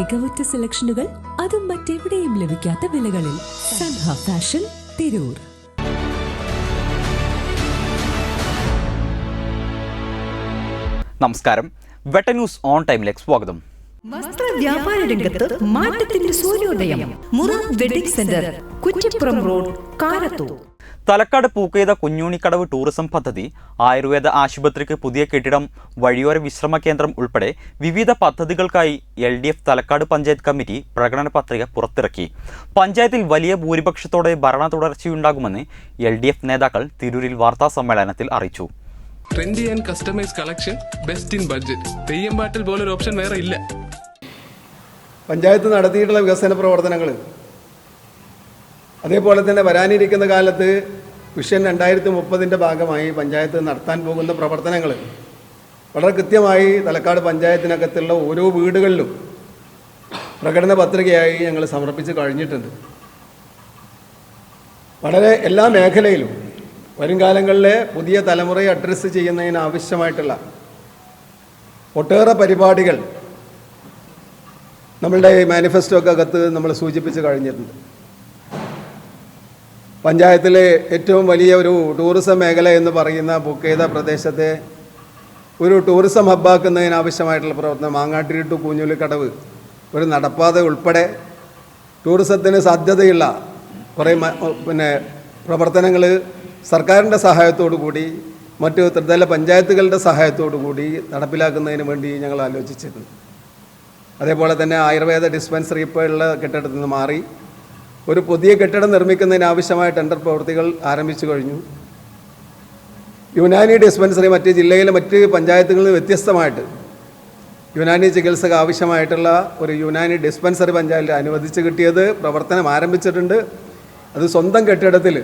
മികവുറ്റ സെലക്ഷനുകൾ അതും മറ്റെവിടെയും ലഭിക്കാത്ത വിലകളിൽ സൻഹ ഫാഷൻ തിരൂർ. നമസ്കാരം. വെട്ട ന്യൂസ് ഓൺ ടൈമിലേക്ക് സ്വാഗതം. വസ്ത്ര വ്യാപാര രംഗത്ത് മാറ്റത്തിന്റെ സൂര്യോദയം മുറ wedding centre Kuttippuram road Karathur. Thalakkad പൂക്കെയ്ത കുഞ്ഞൂണിക്കടവ് tourism പദ്ധതി ആയുർവേദ ആശുപത്രിക്ക് പുതിയ കെട്ടിടം വഴിയോര വിശ്രമ കേന്ദ്രം ഉൾപ്പെടെ വിവിധ പദ്ധതികൾക്കായി L D F Thalakkad panchayat committee പ്രകടന പത്രിക പുറത്തിറക്കി. പഞ്ചായത്തിൽ വലിയ ഭൂരിപക്ഷത്തോടെ ഭരണ തുടർച്ചയുണ്ടാകുമെന്ന് എൽ ഡി എഫ് നേതാക്കൾ തിരൂരിൽ വാർത്താ സമ്മേളനത്തിൽ അറിയിച്ചു. Trendy and customise collection best in budget Theyyam പാട്ടിൽ പോലൊരു ഓപ്ഷൻ വേറെ ഇല്ല. പഞ്ചായത്ത് നടത്തിയിട്ടുള്ള വികസന പ്രവർത്തനങ്ങൾ അതേപോലെ തന്നെ വരാനിരിക്കുന്ന കാലത്ത് വിഷൻ രണ്ടായിരത്തി മുപ്പതിന്റെ ഭാഗമായി പഞ്ചായത്ത് നടത്താൻ പോകുന്ന പ്രവർത്തനങ്ങൾ. വളരെ കൃത്യമായി തലക്കാട് പഞ്ചായത്തിനകത്തുള്ള ഓരോ വീടുകളിലും പ്രകടന പത്രികയായി ഞങ്ങൾ സമർപ്പിച്ച് കഴിഞ്ഞിട്ടുണ്ട്. വളരെ എല്ലാ മേഖലയിലും വരും കാലങ്ങളിലെ പുതിയ തലമുറയെ അഡ്രസ്സ് ചെയ്യുന്നതിന് ആവശ്യമായിട്ടുള്ള ഒട്ടേറെ പരിപാടികൾ നമ്മളുടെ മാനിഫെസ്റ്റോക്ക് അകത്ത് നമ്മൾ സൂചിപ്പിച്ച് കഴിഞ്ഞിട്ടുണ്ട്. പഞ്ചായത്തിലെ ഏറ്റവും വലിയ ഒരു ടൂറിസം മേഖല എന്ന് പറയുന്ന ബുക്കേത പ്രദേശത്തെ ഒരു ടൂറിസം ഹബ്ബാക്കുന്നതിന് ആവശ്യമായിട്ടുള്ള പ്രവർത്തനം മാങ്ങാട്ടിരി ടു കൂഞ്ഞുലിക്കടവ് ഒരു നടപ്പാത ഉൾപ്പെടെ ടൂറിസത്തിന് സാധ്യതയുള്ള കുറേ പിന്നെ പ്രവർത്തനങ്ങൾ സർക്കാരിന്റെ സഹായത്തോടു കൂടി മറ്റ് ത്രിതല പഞ്ചായത്തുകളുടെ സഹായത്തോടു കൂടി നടപ്പിലാക്കുന്നതിന് വേണ്ടി ഞങ്ങൾ ആലോചിച്ചിരുന്നു. അതേപോലെ തന്നെ ആയുർവേദ ഡിസ്പെൻസറി ഇപ്പോൾ ഉള്ള കെട്ടിടത്തിൽ നിന്ന് മാറി ഒരു പുതിയ കെട്ടിടം നിർമ്മിക്കുന്നതിന് ആവശ്യമായ ടെൻഡർ പ്രവൃത്തികൾ ആരംഭിച്ചു കഴിഞ്ഞു. യുനാനി ഡിസ്പെൻസറി മറ്റ് ജില്ലയിലെ മറ്റ് പഞ്ചായത്തുകളിൽ നിന്ന് വ്യത്യസ്തമായിട്ട് യുനാനി ചികിത്സക്ക് ആവശ്യമായിട്ടുള്ള ഒരു യുനാനി ഡിസ്പെൻസറി പഞ്ചായത്തിൽ അനുവദിച്ച് കിട്ടിയത് പ്രവർത്തനം ആരംഭിച്ചിട്ടുണ്ട്. അത് സ്വന്തം കെട്ടിടത്തിൽ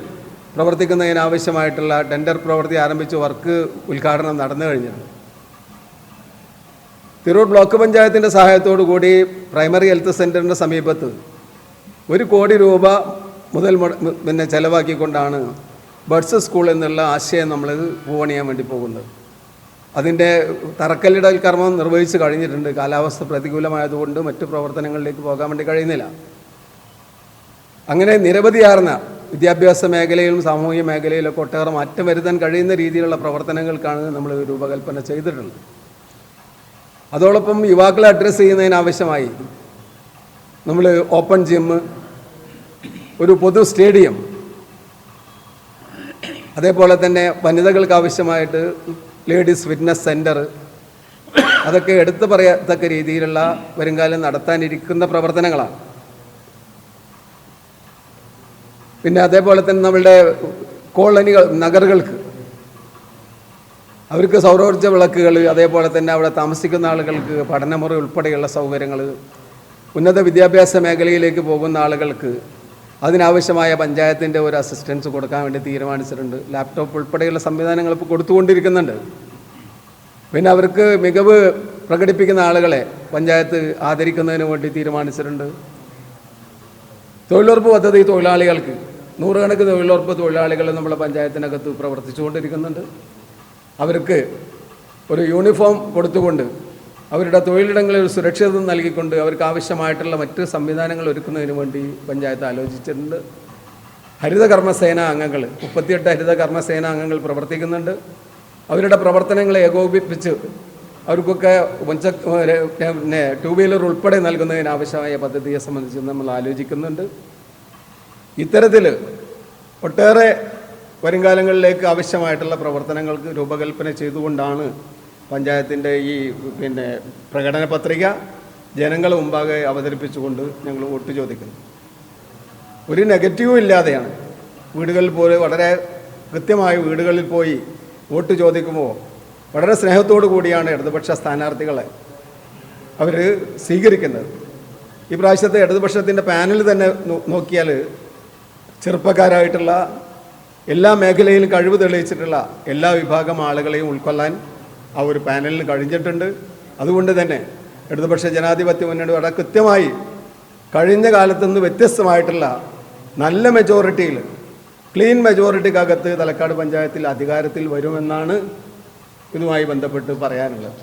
പ്രവർത്തിക്കുന്നതിനാവശ്യമായിട്ടുള്ള ടെൻഡർ പ്രവൃത്തി ആരംഭിച്ച് വർക്ക് ഉദ്ഘാടനം നടന്നു കഴിഞ്ഞിട്ടുണ്ട് തിരൂർ ബ്ലോക്ക് പഞ്ചായത്തിന്റെ സഹായത്തോടു കൂടി പ്രൈമറി ഹെൽത്ത് സെന്ററിന്റെ സമീപത്ത് ഒരു കോടി രൂപ മുതൽ പിന്നെ ചെലവാക്കിക്കൊണ്ടാണ് ബഡ്സ് സ്കൂൾ എന്നുള്ള ആശയം നമ്മൾ പൂവണിയാൻ വേണ്ടി പോകുന്നത്. അതിന്റെ തറക്കല്ലിടൽ കർമ്മം നിർവഹിച്ച് കഴിഞ്ഞിട്ടുണ്ട്. കാലാവസ്ഥ പ്രതികൂലമായതുകൊണ്ട് മറ്റു പ്രവർത്തനങ്ങളിലേക്ക് പോകാൻ വേണ്ടി കഴിയുന്നില്ല. അങ്ങനെ നിരവധിയാർന്ന വിദ്യാഭ്യാസ മേഖലയിലും സാമൂഹിക മേഖലയിലൊക്കെ ഒട്ടേറെ മാറ്റം വരുത്താൻ കഴിയുന്ന രീതിയിലുള്ള പ്രവർത്തനങ്ങൾക്കാണ് നമ്മൾ രൂപകൽപ്പന ചെയ്തിട്ടുള്ളത്. അതോടൊപ്പം യുവാക്കളെ അഡ്രസ്സ് ചെയ്യുന്നതിനാവശ്യമായി നമ്മൾ ഓപ്പൺ ജിം ഒരു പൊതു സ്റ്റേഡിയം അതേപോലെ തന്നെ വനിതകൾക്ക് ആവശ്യമായിട്ട് ലേഡീസ് ഫിറ്റ്നസ് സെന്റർ അതൊക്കെ എടുത്തു പറയത്തക്ക രീതിയിലുള്ള വരുംകാലം നടത്താനിരിക്കുന്ന പ്രവർത്തനങ്ങളാണ്. പിന്നെ അതേപോലെ തന്നെ നമ്മളുടെ കോളനികൾ നഗറുകൾക്ക്. അവർക്ക് സൗരോർജ വിളക്കുകൾ അതേപോലെ തന്നെ അവിടെ താമസിക്കുന്ന ആളുകൾക്ക് പഠനമുറി ഉൾപ്പെടെയുള്ള സൗകര്യങ്ങൾ ഉന്നത വിദ്യാഭ്യാസ മേഖലയിലേക്ക് പോകുന്ന ആളുകൾക്ക് അതിനാവശ്യമായ പഞ്ചായത്തിന്റെ ഒരു അസിസ്റ്റൻസ് കൊടുക്കാൻ വേണ്ടി തീരുമാനിച്ചിട്ടുണ്ട്. ലാപ്ടോപ്പ് ഉൾപ്പെടെയുള്ള സംവിധാനങ്ങൾ ഇപ്പോൾ കൊടുത്തുകൊണ്ടിരിക്കുന്നുണ്ട്. പിന്നെ അവർക്ക് മികവ് പ്രകടിപ്പിക്കുന്ന ആളുകളെ പഞ്ചായത്ത് ആദരിക്കുന്നതിന് വേണ്ടി തീരുമാനിച്ചിട്ടുണ്ട്. തൊഴിലുറപ്പ് പദ്ധതി തൊഴിലാളികൾക്ക് നൂറുകണക്കിന് തൊഴിലുറപ്പ് തൊഴിലാളികൾ നമ്മുടെ പഞ്ചായത്തിനകത്ത് പ്രവർത്തിച്ചുകൊണ്ടിരിക്കുന്നുണ്ട്. അവർക്ക് ഒരു യൂണിഫോം കൊടുത്തുകൊണ്ട് അവരുടെ തൊഴിലിടങ്ങളിൽ ഒരു സുരക്ഷിതത്വം നൽകിക്കൊണ്ട് അവർക്ക് ആവശ്യമായിട്ടുള്ള മറ്റ് സംവിധാനങ്ങൾ ഒരുക്കുന്നതിന് വേണ്ടി പഞ്ചായത്ത് ആലോചിച്ചിട്ടുണ്ട്. ഹരിതകർമ്മസേന അംഗങ്ങൾ മുപ്പത്തിയെട്ട് ഹരിത കർമ്മസേന അംഗങ്ങൾ പ്രവർത്തിക്കുന്നുണ്ട്. അവരുടെ പ്രവർത്തനങ്ങളെ ഏകോപിപ്പിച്ച് അവർക്കൊക്കെ പഞ്ച പിന്നെ ടൂ വീലർ ഉൾപ്പെടെ നൽകുന്നതിന് ആവശ്യമായ പദ്ധതിയെ സംബന്ധിച്ച് നമ്മൾ ആലോചിക്കുന്നുണ്ട്. ഇത്തരത്തിൽ ഒട്ടേറെ വരുംകാലങ്ങളിലേക്ക് ആവശ്യമായിട്ടുള്ള പ്രവർത്തനങ്ങൾക്ക് രൂപകൽപ്പന ചെയ്തുകൊണ്ടാണ് പഞ്ചായത്തിന്റെ ഈ പിന്നെ പ്രകടന പത്രിക ജനങ്ങൾ മുമ്പാകെ അവതരിപ്പിച്ചുകൊണ്ട് ഞങ്ങൾ വോട്ട് ചോദിക്കുന്നു. ഒരു നെഗറ്റീവും ഇല്ലാതെയാണ്. വീടുകളിൽ പോയി വളരെ കൃത്യമായി വീടുകളിൽ പോയി വോട്ട് ചോദിക്കുമ്പോൾ വളരെ സ്നേഹത്തോടു കൂടിയാണ് ഇടതുപക്ഷ സ്ഥാനാർത്ഥികളെ അവർ സ്വീകരിക്കുന്നത്. ഈ പ്രാവശ്യത്തെ ഇടതുപക്ഷത്തിന്റെ പാനൽ തന്നെ നോക്കിയാൽ ചെറുപ്പക്കാരായിട്ടുള്ള എല്ലാ മേഖലയിലും കഴിവ് തെളിയിച്ചിട്ടുള്ള എല്ലാ വിഭാഗം ആളുകളെയും ഉൾക്കൊള്ളാൻ ആ ഒരു പാനലിന് കഴിഞ്ഞിട്ടുണ്ട്. അതുകൊണ്ട് തന്നെ ഇടതുപക്ഷ ജനാധിപത്യ മുന്നണി വളരെ കൃത്യമായി കഴിഞ്ഞ കാലത്തുനിന്ന് വ്യത്യസ്തമായിട്ടുള്ള നല്ല മെജോറിറ്റിയിൽ ക്ലീൻ മെജോറിറ്റിക്കകത്ത് തലക്കാട് പഞ്ചായത്തിൽ അധികാരത്തിൽ വരുമെന്നാണ് ഇതുമായി ബന്ധപ്പെട്ട് പറയാനുള്ളത്.